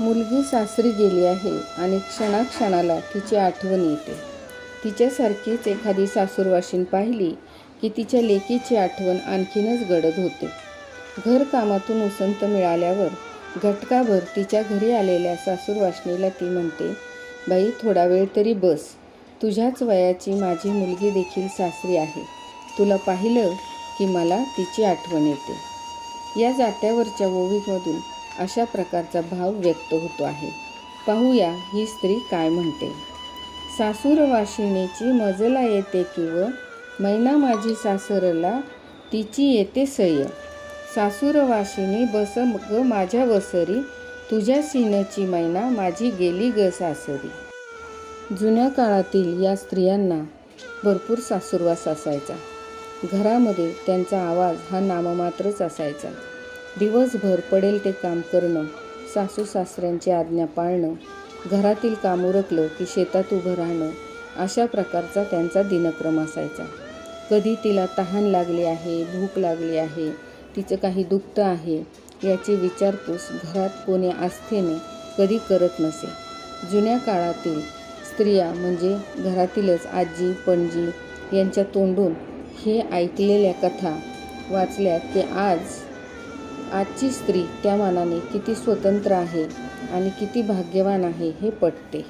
मुलगी सासरी गेली आहे आणि क्षणाक्षणाला तिची आठवण येते. तिच्यासारखीच एखादी सासूरवाशीन पाहिली की तिच्या लेकीची आठवण आणखीनच गडद होते. घरकामातून उसंत मिळाल्यावर घटकाभर तिच्या घरी आलेल्या सासूरवाशनीला ती म्हणते बाई थोडा वेळ तरी बस. तुझ्याच वयाची माझी मुलगी देखील सासरी आहे. तुला पाहिलं की मला तिची आठवण येते. या जात्यावरच्या ओवीमधून अशा प्रकारचा भाव व्यक्त होतो आहे. पाहूया ही स्त्री काय म्हणते. सासूरवाशिणीची मजला येते किंवा मैना माझी सासरला तिची येते सय. सासूरवाशिनी बस ग माझ्या वसरी तुझ्या सीनची मैना माझी गेली ग सासरी. जुन्या काळातील या स्त्रियांना भरपूर सासूरवास असायचा. घरामध्ये त्यांचा आवाज हा नाममात्रच असायचा. दिवसभर पडेल ते काम करणं सासू सासऱ्यांची आज्ञा पाळणं घरातील काम उरकलं की शेतात उभं राहणं अशा प्रकारचा त्यांचा दिनक्रम असायचा. कधी तिला तहान लागली आहे भूक लागली आहे तिचं काही दुखतं आहे याची विचारपूस घरात कोणी आस्थेने कधी करत नसे. जुन्या काळातील स्त्रिया म्हणजे घरातीलच आजी पणजी यांच्या तोंडून हे ऐकलेल्या कथा वाचल्या की आज आजची स्त्री त्या मानाने किती स्वतंत्र आहे आणि किती भाग्यवान आहे हे पटते.